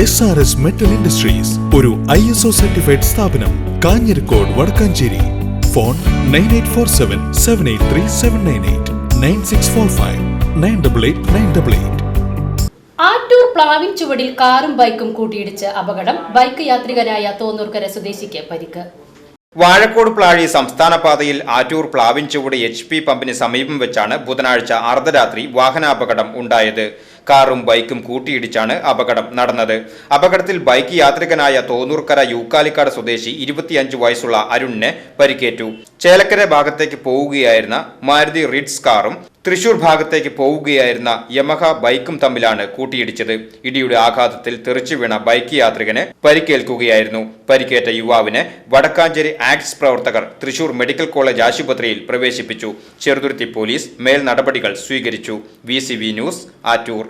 S R S metal industries ഒരു I S O certified സ്ഥാപനം Kanjirakode Vadakkanchery. Phone nine eight four seven seven eight three seven nine eight nine six four five nine double eight nine double eight Attoor പ്ലാവിൻ ചുവടിൽ കാറും ബൈക്കും കൂട്ടിയിടിച്ച് അപകടം bike യാത്രികരായ Thonnurkara സ്വദേശിക്ക് പരിക്ക്. വാഴക്കോട് പ്ലാഴി സംസ്ഥാന പാതയിൽ ആറ്റൂർ പ്ലാവിൻ ചുവട് എച്ച് പി പമ്പിന് സമീപം വെച്ചാണ് ബുധനാഴ്ച അർദ്ധരാത്രി വാഹനാപകടം ഉണ്ടായത്. കാറും ബൈക്കും കൂട്ടിയിടിച്ചാണ് അപകടം നടന്നത്. അപകടത്തിൽ ബൈക്ക് യാത്രികനായ തോന്നൂർക്കര യൂക്കാലിക്കാട് സ്വദേശി ഇരുപത്തിയഞ്ച് വയസ്സുള്ള അരുണിനെ പരിക്കേറ്റു. ചേലക്കര ഭാഗത്തേക്ക് പോവുകയായിരുന്ന മാരുതി റിഡ്സ് കാറും തൃശൂർ ഭാഗത്തേക്ക് പോവുകയായിരുന്ന യമഹ ബൈക്കും തമ്മിലാണ് കൂട്ടിയിടിച്ചത്. ഇടിയുടെ ആഘാതത്തിൽ തെറിച്ചു വീണ ബൈക്ക് യാത്രികന് പരിക്കേൽക്കുകയായിരുന്നു. പരിക്കേറ്റ യുവാവിനെ വടക്കാഞ്ചേരി ആക്ട്സ് പ്രവർത്തകർ തൃശൂർ മെഡിക്കൽ കോളേജ് ആശുപത്രിയിൽ പ്രവേശിപ്പിച്ചു. ചെറുതുരുത്തി പോലീസ് മേൽ നടപടികൾ സ്വീകരിച്ചു വി ന്യൂസ് ആറ്റൂർ.